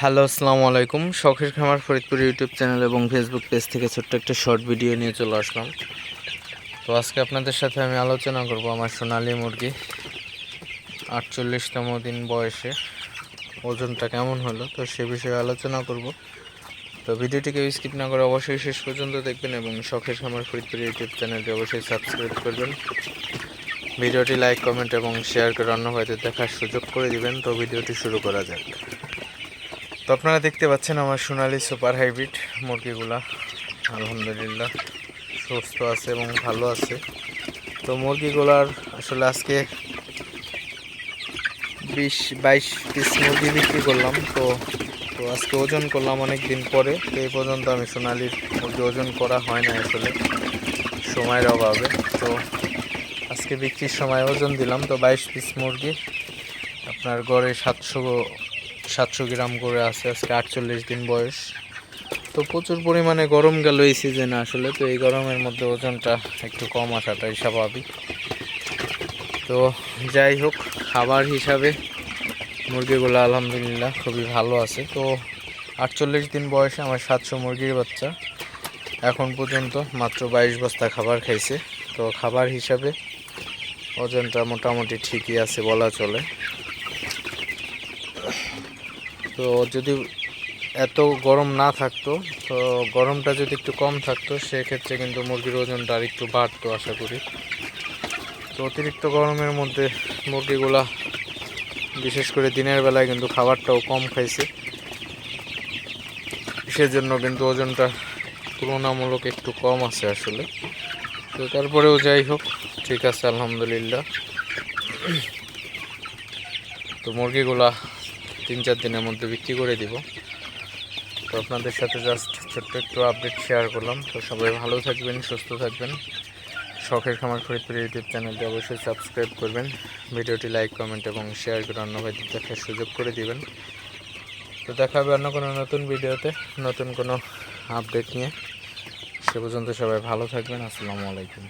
Hello, আসসালামু আলাইকুম। শখের খামার ফরিদপুর ইউটিউব চ্যানেল এবং ফেসবুক পেজ থেকে ছোট্ট একটা শর্ট ভিডিও নিয়ে চলে আসলাম। তো আজকে আপনাদের সাথে আমি আলোচনা করব আমার সোনালী মুরগি। আটচল্লিশতম দিন বয়সে। ওজনটা কেমন হলো, তো সে বিষয়ে আলোচনা করব। তো ভিডিওটিকে স্কিপ না করে অবশ্যই শেষ পর্যন্ত দেখবেন এবং শখের খামার ফরিদপুর ইউটিউব চ্যানেলটি অবশ্যই সাবস্ক্রাইব করবেন। ভিডিওটি লাইক কমেন্ট এবং শেয়ার করে অন্য ভাইদের দেখার সুযোগ করে দিবেন। তো ভিডিওটি শুরু করা যাক। তো আপনারা দেখতে পাচ্ছেন আমার সোনালি সুপার হাইব্রিড মুরগিগুলা। আলহামদুলিল্লাহ, সুস্থ আছে এবং ভালো আছে। তো মুরগিগুলার আসলে আজকে বিশ, বাইশ পিস মুরগি বিক্রি করলাম। তো তো আজকে ওজন করলাম অনেক দিন পরে। তো এই পর্যন্ত আমি সোনালির মুরগি ওজন করা হয় না আসলে, সময়ের অভাবে। তো আজকে বিক্রির সময় ওজন দিলাম। তো বাইশ পিস মুরগি আপনার গড়ে সাতশো সাতশো গ্রাম করে আছে, আজকে আটচল্লিশ দিন বয়স। তো প্রচুর পরিমাণে গরম গেল এই সিজনে আসলে, তো এই গরমের মধ্যে ওজনটা একটু কম আসাটাই স্বাভাবিক। তো যাই হোক, খাবার হিসাবে মুরগিগুলো আলহামদুলিল্লাহ খুবই ভালো আছে। তো আটচল্লিশ দিন বয়সে আমার সাতশো মুরগির বাচ্চা। এখন পর্যন্ত মাত্র বাইশ বস্তা খাবার খাইছে। তো খাবার হিসাবে ওজনটা মোটামুটি ঠিকই আছে বলা চলে। তো যদি এত গরম না থাকতো, তো গরমটা যদি একটু কম থাকতো, সেক্ষেত্রে কিন্তু মুরগির ওজনটা আর একটু বাড়তো আশা করি। তো অতিরিক্ত গরমের মধ্যে মুরগিগুলা বিশেষ করে দিনের বেলায় কিন্তু খাবারটাও কম খাইছে। সেজন্য কিন্তু ওজনটা তুলনামূলক একটু কম আছে আসলে। তো তারপরেও যাই হোক, ঠিক আছে, আলহামদুলিল্লাহ। তো মুরগিগুলা তিন চার দিনের মধ্যে বিক্রি করে দিব। তো আপনাদের সাথে জাস্ট ছোট্ট একটু আপডেট শেয়ার করলাম। তো সবাই ভালো থাকবেন, সুস্থ থাকবেন। শখের খামার ফরিদপুর ইউটিউব চ্যানেলটি অবশ্যই সাবস্ক্রাইব করবেন। ভিডিওটি লাইক কমেন্ট এবং শেয়ার করে অন্য ভাইদের দেখার সুযোগ করে দিবেন। তো দেখা হবে অন্য কোনো নতুন ভিডিওতে, নতুন কোনো আপডেট নিয়ে। সে পর্যন্ত সবাই ভালো থাকবেন। আসসালামু আলাইকুম।